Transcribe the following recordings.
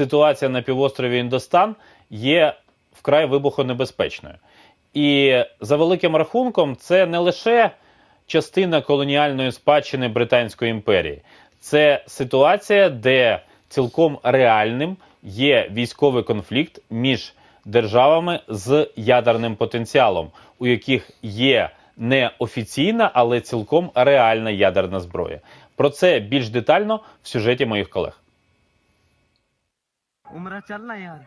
ситуація на півострові Індостан є вкрай вибухонебезпечною. І за великим рахунком, це не лише частина колоніальної спадщини Британської імперії, це ситуація, де цілком реальним є військовий конфлікт між державами з ядерним потенціалом, у яких є не офіційна, але цілком реальна ядерна зброя. Про це більш детально в сюжеті моїх колег.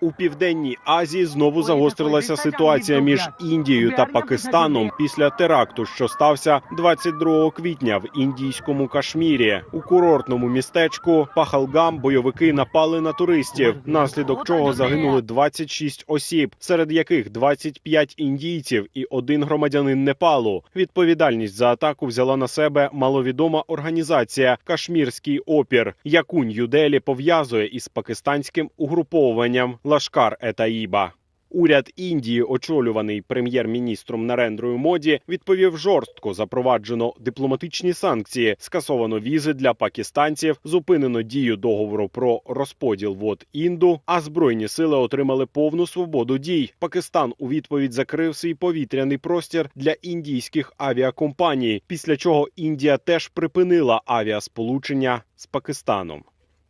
У південній Азії знову загострилася ситуація між Індією та Пакистаном після теракту, що стався 22 квітня в індійському Кашмірі. У курортному містечку Пахалгам бойовики напали на туристів, наслідок чого загинули 26 осіб, серед яких 25 індійців і один громадянин Непалу. Відповідальність за атаку взяла на себе маловідома організація Кашмірський опір, яку Нью-Делі пов'язує із пакистанським угодом угруповуванням Лашкар Етаїба. Уряд Індії, очолюваний прем'єр-міністром Нарендрою Моді, відповів жорстко запроваджено дипломатичні санкції, скасовано візи для пакистанців, зупинено дію договору про розподіл вод інду. А збройні сили отримали повну свободу дій. Пакистан у відповідь закрив свій повітряний простір для індійських авіакомпаній, після чого Індія теж припинила авіасполучення з Пакистаном.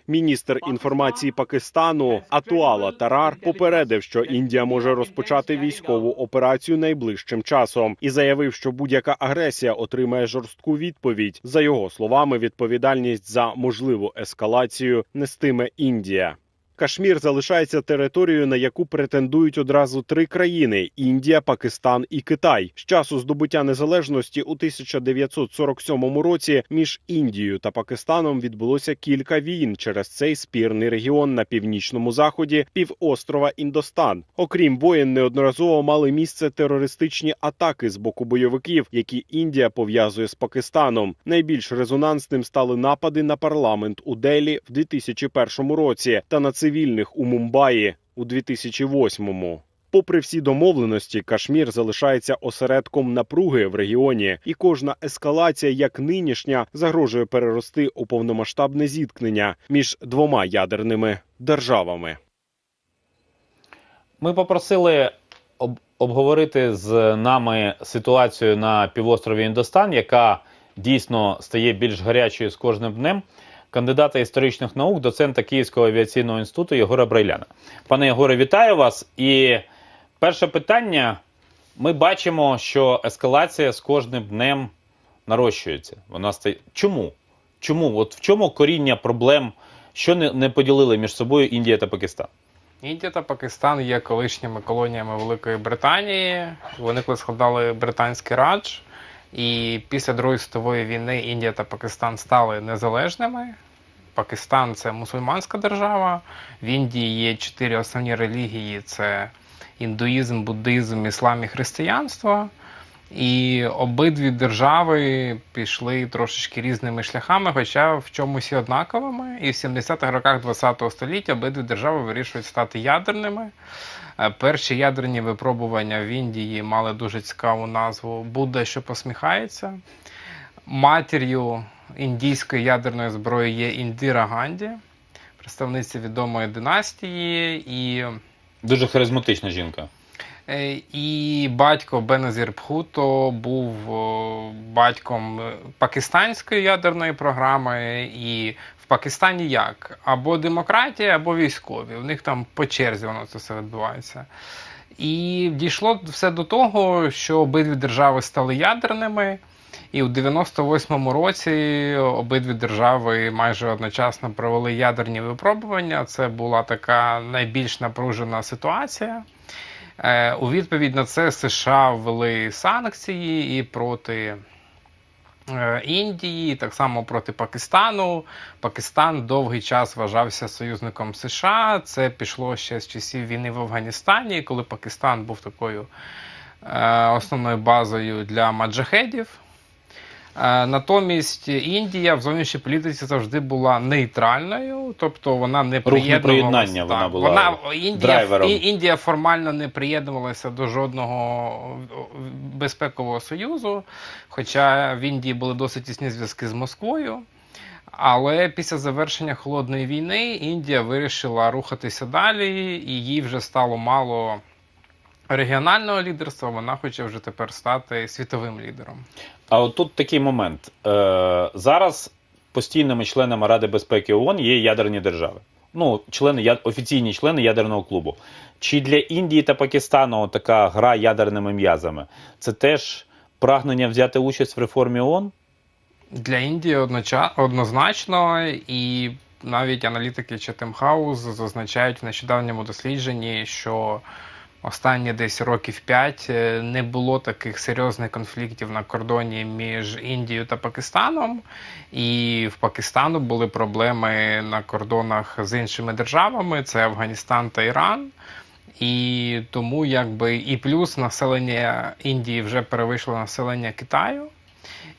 Міністр інформації Пакистану Атуала Тарар попередив, що Індія може розпочати військову операцію найближчим часом, і заявив, що будь-яка агресія отримає жорстку відповідь. За його словами, відповідальність за можливу ескалацію нестиме Індія. Кашмір залишається територією, на яку претендують одразу три країни: Індія, Пакистан і Китай. З часу здобуття незалежності у 1947 році між Індією та Пакистаном відбулося кілька війн через цей спірний регіон на північному заході півострова Індостан. Окрім воєн, неодноразово мали місце терористичні атаки з боку бойовиків, які Індія пов'язує з Пакистаном. Найбільш резонансним стали напади на парламент у Делі в 2001 році та на цивільних у Мумбаї у 2008-му. Попри всі домовленості, Кашмір залишається осередком напруги в регіоні, і кожна ескалація, як нинішня, загрожує перерости у повномасштабне зіткнення між двома ядерними державами. Ми попросили об- обговорити з нами ситуацію на півострові Індостан, яка дійсно стає більш гарячою з кожним днем. Кандидата історичних наук, доцента Київського авіаційного інституту Єгора Брайляна. Пане Єгоре, вітаю вас. І перше питання: ми бачимо, що ескалація з кожним днем нарощується. Вона стає. Чому? Чому? От в чому коріння проблем, що не, не поділили між собою Індія та Пакистан? Індія та Пакистан є колишніми колоніями Великої Британії. Вони коли складали британський радж. І після Другої світової війни Індія та Пакистан стали незалежними. Пакистан це мусульманська держава. В Індії є чотири основні релігії: це індуїзм, буддизм, іслам і християнство. І обидві держави пішли трошечки різними шляхами, хоча в чомусь і однаковими. І в 70-х роках ХХ століття обидві держави вирішують стати ядерними. Е, Перші ядерні випробування в Індії мали дуже цікаву назву Будда, що посміхається. Матір'ю індійської ядерної зброї є Індира Ганді, представниця відомої династії. І Дуже харизматична жінка. Е, І батько Беназір Пхуто був батьком е, пакистанської ядерної програми. І в Пакистані як? Або демократія, або військові. У них там по черзі воно це все відбувається. І дійшло все до того, що обидві держави стали ядерними. І у 98-му році обидві держави майже одночасно провели ядерні випробування. Це була така найбільш напружена ситуація. Е, У відповідь на це США ввели санкції і проти е, Індії, так само проти Пакистану. Пакистан довгий час вважався союзником США. Це пішло ще з часів війни в Афганістані, коли Пакистан був такою е, основною базою для маджахедів. Е, Натомість Індія в зовнішній політиці завжди була нейтральною, тобто вона не приєднувалася. вона була вона Індія, драйвером. Індія формально не приєднувалася до жодного безпекового союзу, хоча в Індії були досить тісні зв'язки з Москвою. Але після завершення холодної війни Індія вирішила рухатися далі, і їй вже стало мало регіонального лідерства. Вона хоче вже тепер стати світовим лідером. А от тут такий момент. Е, зараз постійними членами Ради безпеки ООН є ядерні держави. Ну, члени, офіційні члени ядерного клубу. Чи для Індії та Пакистану така гра ядерними м'язами? Це теж прагнення взяти участь в реформі ООН? Для Індії одноча... однозначно, і навіть аналітики House зазначають в нещодавньому дослідженні, що останні десь років 5 не було таких серйозних конфліктів на кордоні між Індією та Пакистаном. І в Пакистану були проблеми на кордонах з іншими державами: це Афганістан та Іран. І тому якби і плюс населення Індії вже перевищило населення Китаю.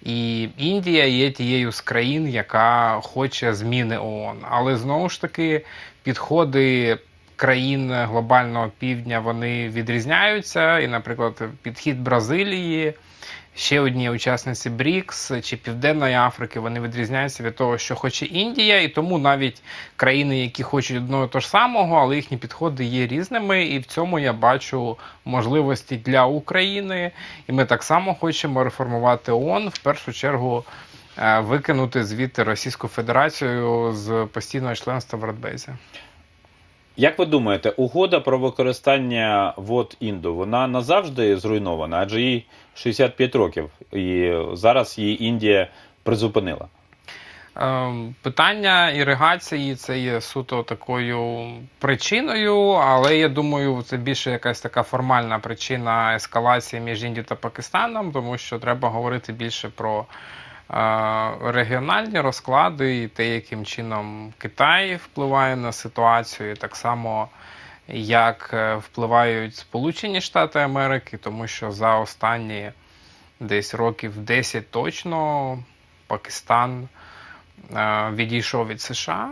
І Індія є тією з країн, яка хоче зміни ООН. Але знову ж таки підходи країн глобального півдня вони відрізняються. І, наприклад, підхід Бразилії, ще одні учасниці БРІКС чи Південної Африки, вони відрізняються від того, що хоче Індія, і тому навіть країни, які хочуть одного того ж самого, але їхні підходи є різними. І в цьому я бачу можливості для України. І ми так само хочемо реформувати ООН, в першу чергу е, викинути звідти Російську Федерацію з постійного членства в Радбезі. Як ви думаєте, угода про використання вод Інду вона назавжди зруйнована, адже їй 65 років, і зараз її Індія призупинила. Е, Питання іригації це є суто такою причиною, але я думаю, це більше якась така формальна причина ескалації між Індією та Пакистаном, тому що треба говорити більше про регіональні розклади і те, яким чином Китай впливає на ситуацію, так само як е, впливають Сполучені Штати Америки, тому що за останні десь років 10 точно Пакистан е, відійшов від США,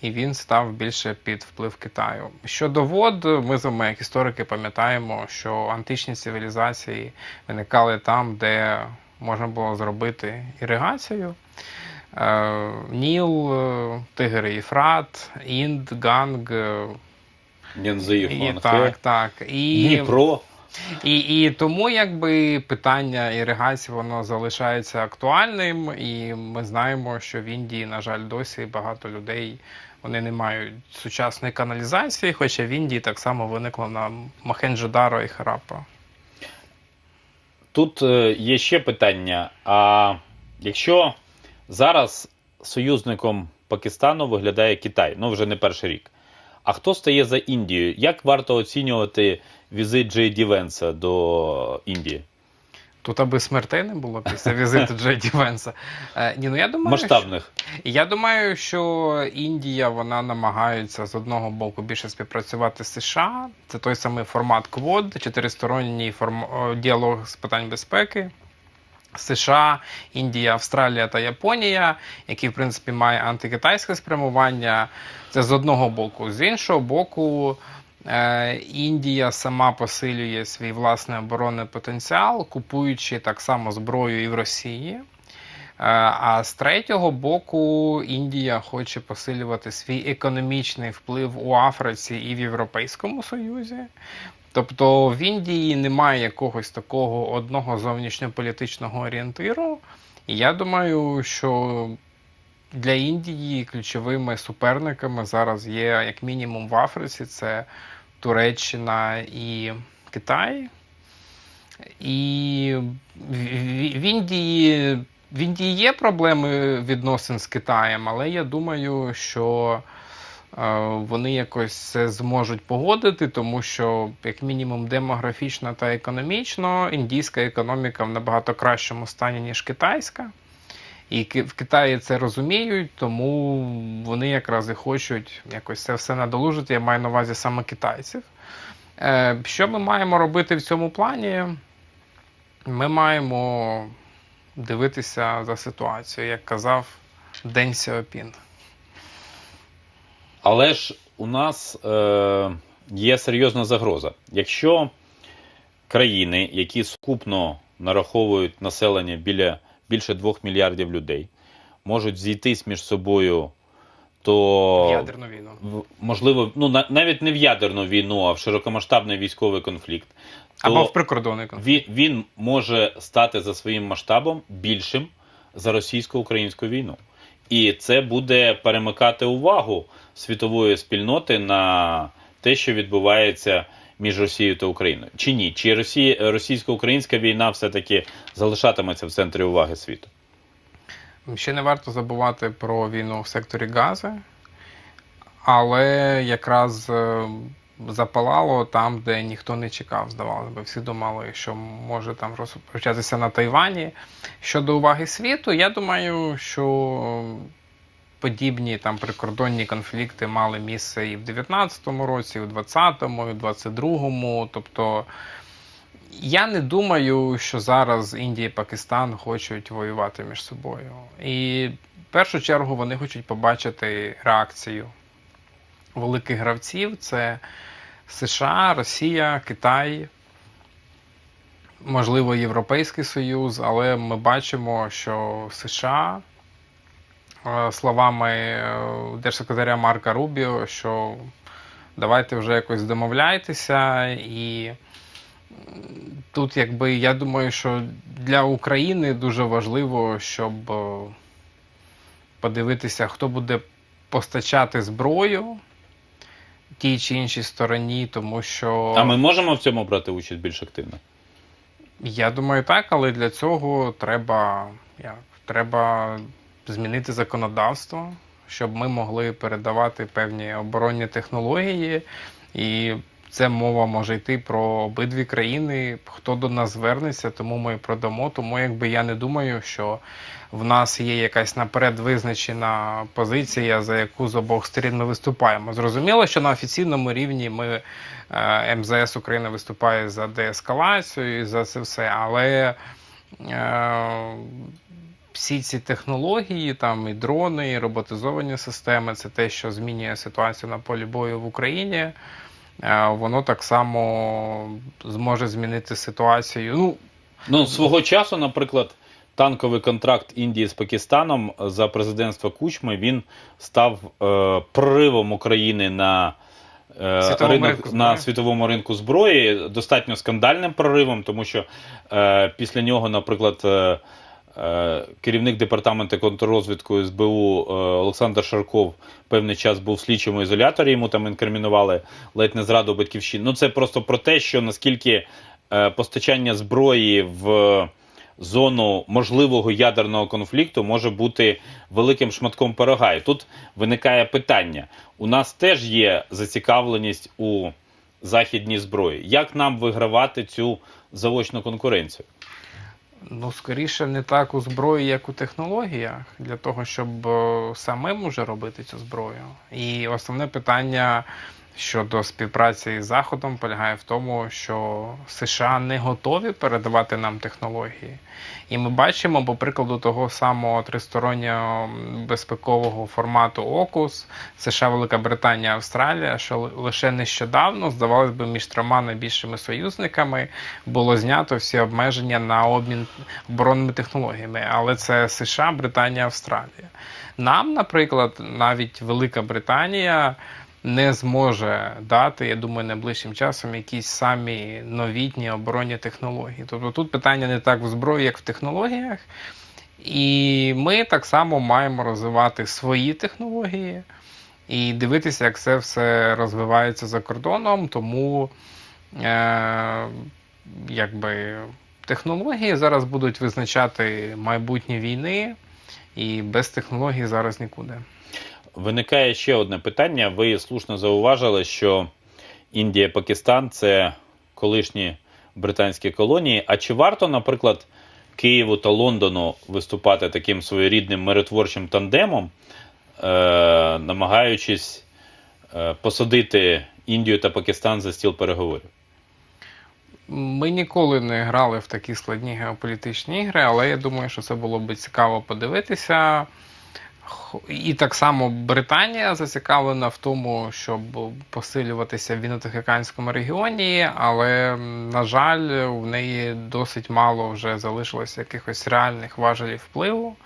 і він став більше під вплив Китаю. Щодо вод, ми з вами, як історики, пам'ятаємо, що античні цивілізації виникали там, де можна було зробити іригацію. Е, Ніл, е, Тигр і Єфрат, Інд, Ганг. е, І, так, так. І, Дніпро. і, і тому якби питання іригації воно залишається актуальним, і ми знаємо, що в Індії, на жаль, досі багато людей вони не мають сучасної каналізації, хоча в Індії так само виникло на Махенджо-Даро і Харапа. Тут е, є ще питання. А якщо зараз союзником Пакистану виглядає Китай, ну вже не перший рік. А хто стає за Індією? Як варто оцінювати візит Джей Ді Венса до Індії? Тут аби смертей не було після візиту Джейді Венса. Е, ні, ну я думаю, Масштабних. Я думаю, що Індія вона намагається з одного боку більше співпрацювати з США. Це той самий формат квод, чотиристоронній форм... діалог з питань безпеки. США, Індія, Австралія та Японія, який в принципі має антикитайське спрямування. Це з одного боку. З іншого боку, Індія сама посилює свій власний оборонний потенціал, купуючи так само зброю і в Росії. Е, А з третього боку, Індія хоче посилювати свій економічний вплив у Африці і в Європейському Союзі. Тобто в Індії немає якогось такого одного зовнішньополітичного орієнтиру. І я думаю, що для Індії ключовими суперниками зараз є як мінімум в Африці це Туреччина і Китай. І в, Індії. В Індії є проблеми відносин з Китаєм, але я думаю, що е, вони якось це зможуть погодити, тому що, як мінімум, демографічно та економічно, індійська економіка в набагато кращому стані, ніж китайська. І в Китаї це розуміють, тому вони якраз і хочуть якось це все надолужити. Я маю на увазі саме китайців. Е, Що ми маємо робити в цьому плані? Ми маємо дивитися за ситуацією, як казав День Сяопін. Але ж у нас е, є серйозна загроза. Якщо країни, які скупно нараховують населення біля більше 2 мільярдів людей, можуть зійтись між собою, то Ядерну війну. можливо, ну навіть не в ядерну війну, а в широкомасштабний військовий конфлікт, то Або в прикордонний конфлікт. він, він може стати за своїм масштабом більшим за російсько-українську війну. І це буде перемикати увагу світової спільноти на те, що відбувається між Росією та Україною. Чи ні? Чи Росія, російсько-українська війна все-таки залишатиметься в центрі уваги світу? Ще не варто забувати про війну в секторі Гази, але якраз е, запалало там, де ніхто не чекав, здавалося би. Всі думали, що може там розпочатися на Тайвані. Щодо уваги світу, я думаю, що подібні там прикордонні конфлікти мали місце і в 19-му році, і в 20-му, і в 22-му. Тобто я не думаю, що зараз Індія і Пакистан хочуть воювати між собою. І в першу чергу вони хочуть побачити реакцію великих гравців: це США, Росія, Китай, можливо, Європейський Союз, але ми бачимо, що США, словами е, держсекретаря Марка Рубіо, що давайте вже якось домовляйтеся і. Тут, якби я думаю, що для України дуже важливо, щоб е, подивитися, хто буде постачати зброю тій чи іншій стороні, тому що А ми можемо в цьому брати участь більш активно? я думаю, так, але для цього треба, як, треба змінити законодавство, щоб ми могли передавати певні оборонні технології і. Це мова може йти про обидві країни. Хто до нас звернеться, тому ми продамо. Тому якби я не думаю, що в нас є якась наперед визначена позиція, за яку з обох сторін ми виступаємо. Зрозуміло, що на офіційному рівні ми е, МЗС України виступає за деескалацію і за це все, але е, всі ці технології, там і дрони, і роботизовані системи це те, що змінює ситуацію на полі бою в Україні. Е, Воно так само зможе змінити ситуацію. Ну, Ну, свого часу, наприклад, танковий контракт Індії з Пакистаном за президентства Кучми він став е, проривом України на, е, Світовому ринок, зброї. на світовому ринку зброї, достатньо скандальним проривом, тому що е, після нього, наприклад, е, керівник департаменту контррозвідку СБУ е, Олександр Шарков певний час був в слідчому ізоляторі, йому там інкримінували ледь не зраду батьківщини. Ну, це просто про те, що наскільки е, постачання зброї в зону можливого ядерного конфлікту може бути великим шматком пирога. І тут виникає питання: у нас теж є зацікавленість у західній зброї. Як нам вигравати цю заочну конкуренцію? Ну, скоріше, не так у зброї, як у технологіях, для того, щоб е, самим уже робити цю зброю. І основне питання щодо співпраці з Заходом полягає в тому, що США не готові передавати нам технології. І ми бачимо, по прикладу того самого тристороннього безпекового формату ОКУС, США, Велика Британія, Австралія, що лише нещодавно, здавалось би, між трьома найбільшими союзниками було знято всі обмеження на обмін оборонними технологіями. Але це США, Британія, Австралія. Нам, наприклад, навіть Велика Британія не зможе дати, я думаю, найближчим часом якісь самі новітні оборонні технології. Тобто тут питання не так в зброї, як в технологіях. І ми так само маємо розвивати свої технології і дивитися, як це все розвивається за кордоном. Тому е, якби технології зараз будуть визначати майбутнє війни, і без технологій зараз нікуди. Виникає ще одне питання. Ви слушно зауважили, що Індія, Пакистан це колишні британські колонії. А чи варто, наприклад, Києву та Лондону виступати таким своєрідним миротворчим тандемом, е, намагаючись е, посадити Індію та Пакистан за стіл переговорів? Ми ніколи не грали в такі складні геополітичні ігри, але я думаю, що це було б цікаво подивитися. І так само Британія зацікавлена в тому, щоб посилюватися в Вінно-Тихоокеанському регіоні, але, на жаль, в неї досить мало вже залишилося якихось реальних важелів впливу.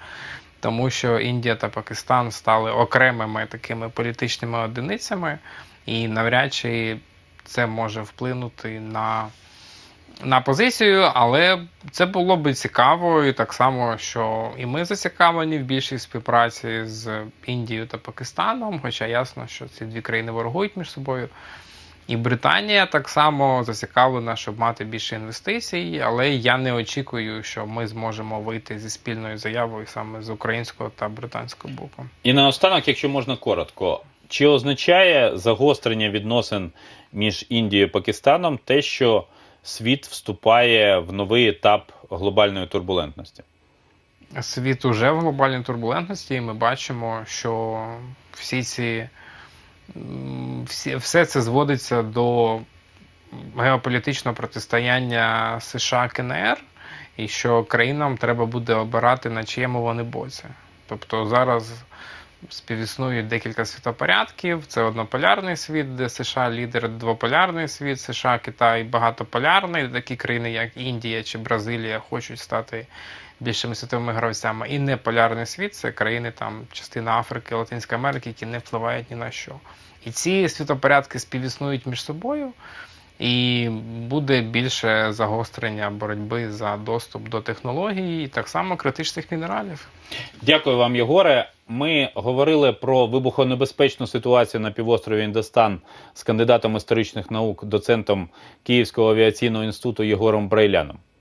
тому що Індія та Пакистан стали окремими такими політичними одиницями, і навряд чи це може вплинути на, на позицію, але це було би цікаво, і так само, що і ми зацікавлені в більшій співпраці з Індією та Пакистаном, хоча ясно, що ці дві країни ворогують між собою. І Британія так само зацікавлена, щоб мати більше інвестицій, але я не очікую, що ми зможемо вийти зі спільною заявою саме з українського та британського боку. І наостанок, якщо можна коротко, чи означає загострення відносин між Індією і Пакистаном те, що світ вступає в новий етап глобальної турбулентності? Світ уже в глобальній турбулентності, і ми бачимо, що всі ці всі, все це зводиться до геополітичного протистояння США КНР, і що країнам треба буде обирати на чиєму вони боці. Тобто зараз співіснують декілька світопорядків. Це однополярний світ, де США лідер, двополярний світ, США, Китай багатополярний. Такі країни, як Індія чи Бразилія, хочуть стати більшими світовими гравцями. І неполярний світ це країни, там частина Африки, Латинської Америки, які не впливають ні на що. І ці світопорядки співіснують між собою. І буде більше загострення боротьби за доступ до технологій, і так само критичних мінералів. Дякую вам, Єгоре. Ми говорили про вибухонебезпечну ситуацію на півострові Індостан з кандидатом історичних наук, доцентом Київського авіаційного інституту Єгором Брайляном.